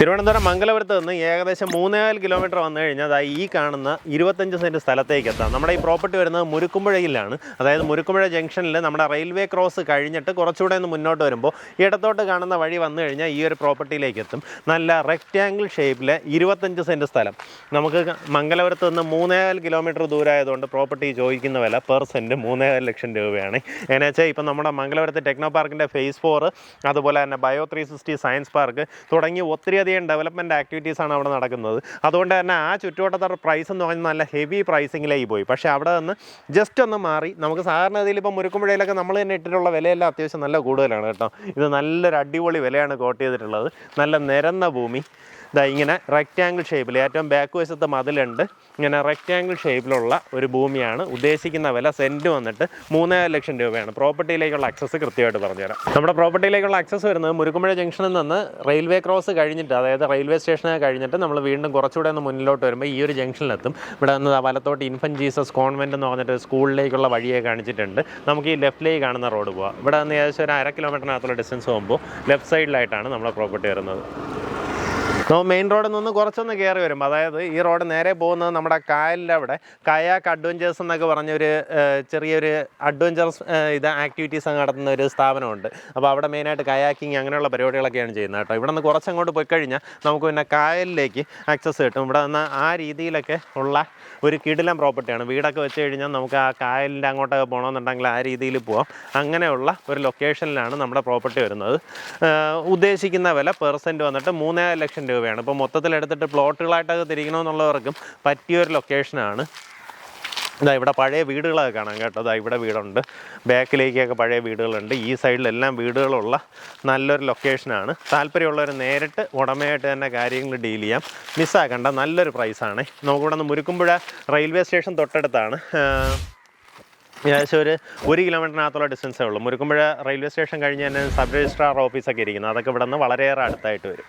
തിരുവനന്തപുരം മംഗലപുരത്ത് നിന്ന് ഏകദേശം മൂന്നേകാൽ കിലോമീറ്റർ വന്നു കഴിഞ്ഞാൽ അതായത് ഈ കാണുന്ന ഇരുപത്തഞ്ച് സെന്റ് സ്ഥലത്തേക്ക് എത്താം. നമ്മുടെ ഈ പ്രോപ്പർട്ടി വരുന്നത് മുരുക്കുമ്പുഴയിലാണ് അതായത് മുരുക്കുമ്പുഴ ജംഗ്ഷനിൽ നമ്മുടെ റെയിൽവേ ക്രോസ് കഴിഞ്ഞിട്ട് കുറച്ചുകൂടെ ഒന്ന് മുന്നോട്ട് വരുമ്പോൾ ഇടത്തോട്ട് കാണുന്ന വഴി വന്നു കഴിഞ്ഞാൽ ഈ ഒരു പ്രോപ്പർട്ടിയിലേക്ക് എത്തും. നല്ല റെക്റ്റാങ്കിൾ ഷേപ്പിലെ ഇരുപത്തഞ്ച് സെന്റ് സ്ഥലം. നമുക്ക് മംഗലപുരത്ത് നിന്ന് മൂന്നേകാൽ കിലോമീറ്റർ ദൂരമായതുകൊണ്ട് പ്രോപ്പർട്ടി ചോദിക്കുന്ന വില പെർ സെന്റ് മൂന്നേകാൽ ലക്ഷം രൂപയാണ്. എന്നു വെച്ചാൽ ഇപ്പം നമ്മുടെ മംഗലപുരത്ത് ടെക്നോ പാർക്കിന്റെ ഫേസ് ഫോർ അതുപോലെ തന്നെ bio three sixty science park തുടങ്ങി ഒത്തിരിയധികം ഡെവലപ്മെന്റ് ആക്ടിവിറ്റീസാണ് അവിടെ നടക്കുന്നത്. അതുകൊണ്ട് തന്നെ ആ ചുറ്റുവട്ടത്തെ പ്രൈസ് എന്ന് പറഞ്ഞാൽ നല്ല ഹെവി പ്രൈസിങ്ങിലായി പോയി. പക്ഷേ അവിടെ നിന്ന് ജസ്റ്റ് ഒന്ന് മാറി. നമുക്ക് സാധാരണ ഇതിൽ ഇപ്പോൾ മുരുക്കുമ്പുഴയിലൊക്കെ നമ്മൾ തന്നെ ഇട്ടിട്ടുള്ള വിലയെല്ലാം അത്യാവശ്യം നല്ല കൂടുതലാണ് കേട്ടോ. ഇത് നല്ലൊരു അടിപൊളി വിലയാണ് കോട്ട് ചെയ്തിട്ടുള്ളത്. നല്ല നിരന്ന ഭൂമി. ഇതാ ഇങ്ങനെ റെക്റ്റാങ്കിൾ ഷേപ്പിൽ ഏറ്റവും ബാക്ക് വശത്ത് മതിലുണ്ട്. ഇങ്ങനെ റെക്റ്റാങ്കിൾ ഷേപ്പിലുള്ള ഒരു ഭൂമിയാണ് ഉദ്ദേശിക്കുന്ന വില സെന്റ് വന്നിട്ട് മൂന്നേ ലക്ഷം രൂപയാണ്. പ്രോപ്പർട്ടിയിലേക്കുള്ള അക്സസ് കൃത്യമായിട്ട് പറഞ്ഞുതരാം. നമ്മുടെ പ്രോപ്പർട്ടിയിലേക്കുള്ള അക്സസ് വരുന്നത് മുരുക്കുമഴ ജംഗ്ഷനിൽ നിന്ന് റെയിൽവേ ക്രോസ് കഴിഞ്ഞിട്ട് അതായത് റെയിൽവേ സ്റ്റേഷനെ കഴിഞ്ഞിട്ട് നമ്മൾ വീണ്ടും കുറച്ചുകൂടെ ഒന്ന് മുന്നിലോട്ട് വരുമ്പോൾ ഈ ഒരു ജംഗ്ഷനിലെത്തും. ഇവിടെ നിന്ന് വലത്തോട്ട് ഇൻഫൻ ജീസസ് കോൺവെന്റ് എന്ന് പറഞ്ഞിട്ട് സ്കൂളിലേക്കുള്ള വഴിയെ കാണിച്ചിട്ടുണ്ട്. നമുക്ക് ഈ ലെഫ്റ്റിലേക്ക് കാണുന്ന റോഡ് പോവാം. ഇവിടെ നിന്ന് ഏകദേശം ഒരു അര കിലോമീറ്ററിനകത്തുള്ള ഡിസ്റ്റൻസ് പോകുമ്പോൾ ലെഫ്റ്റ് സൈഡിലായിട്ടാണ് നമ്മുടെ പ്രോപ്പർട്ടി വരുന്നത്. നമ്മൾ മെയിൻ റോഡിൽ നിന്ന് കുറച്ചൊന്ന് കയറി വരും അതായത് ഈ റോഡ് നേരെ പോകുന്നത് നമ്മുടെ കായലിന്റെ അവിടെ കയാക്ക് അഡ്വഞ്ചേഴ്സ് എന്നൊക്കെ പറഞ്ഞൊരു ചെറിയൊരു അഡ്വഞ്ചറസ് ഇത് ആക്ടിവിറ്റീസ് നടത്തുന്ന ഒരു സ്ഥാപനമുണ്ട്. അപ്പോൾ അവിടെ മെയിനായിട്ട് കയാക്കിങ് അങ്ങനെയുള്ള പരിപാടികളൊക്കെയാണ് ചെയ്യുന്നത് കേട്ടോ. ഇവിടെ നിന്ന് കുറച്ചങ്ങോട്ട് പോയി കഴിഞ്ഞാൽ നമുക്ക് പിന്നെ കായലിലേക്ക് ആക്സസ് കിട്ടും. ഇവിടെ നിന്ന് ആ രീതിയിലൊക്കെ ഉള്ള ഒരു കിടിലം പ്രോപ്പർട്ടിയാണ് വീടൊക്കെ വെച്ച് കഴിഞ്ഞാൽ നമുക്ക് ആ കായലിന്റെ അങ്ങോട്ടൊക്കെ പോകണമെന്നുണ്ടെങ്കിൽ ആ രീതിയിൽ പോവാം. അങ്ങനെയുള്ള ഒരു ലൊക്കേഷനിലാണ് നമ്മുടെ പ്രോപ്പർട്ടി വരുന്നത്. ഉദ്ദേശിക്കുന്ന വില പെർസെന്റ് വന്നിട്ട് മൂന്നേ ലക്ഷം രൂപയാണ് ഇപ്പോൾ മൊത്തത്തിൽ എടുത്തിട്ട് പ്ലോട്ടുകളായിട്ടൊക്കെ തിരിക്കണമെന്നുള്ളവർക്കും പറ്റിയൊരു ലൊക്കേഷനാണ്. ഇതാ ഇവിടെ പഴയ വീടുകളൊക്കെ കാണാം കേട്ടോ. അതാ ഇവിടെ വീടുണ്ട്. ബാക്കിലേക്കൊക്കെ പഴയ വീടുകളുണ്ട്. ഈ സൈഡിലെല്ലാം വീടുകളുള്ള നല്ലൊരു ലൊക്കേഷനാണ്. താല്പര്യമുള്ളവർ നേരിട്ട് ഉടമയായിട്ട് തന്നെ കാര്യങ്ങൾ ഡീൽ ചെയ്യാം. മിസ്സാക്കണ്ട നല്ലൊരു പ്രൈസാണ്. നമുക്കിവിടെ നിന്ന് മുരുക്കുമ്പുഴ റെയിൽവേ സ്റ്റേഷൻ തൊട്ടടുത്താണ്. ഏകദേശം ഒരു ഒരു കിലോമീറ്ററിനകത്തുള്ള ഡിസ്റ്റൻസേ ഉള്ളൂ. മുരുക്കുമ്പുഴ റെയിൽവേ സ്റ്റേഷൻ കഴിഞ്ഞ് തന്നെ സബ് രജിസ്ട്രാർ ഓഫീസൊക്കെ ഇരിക്കുന്നത് അതൊക്കെ ഇവിടെ നിന്ന് വളരെയേറെ അടുത്തായിട്ട് വരും.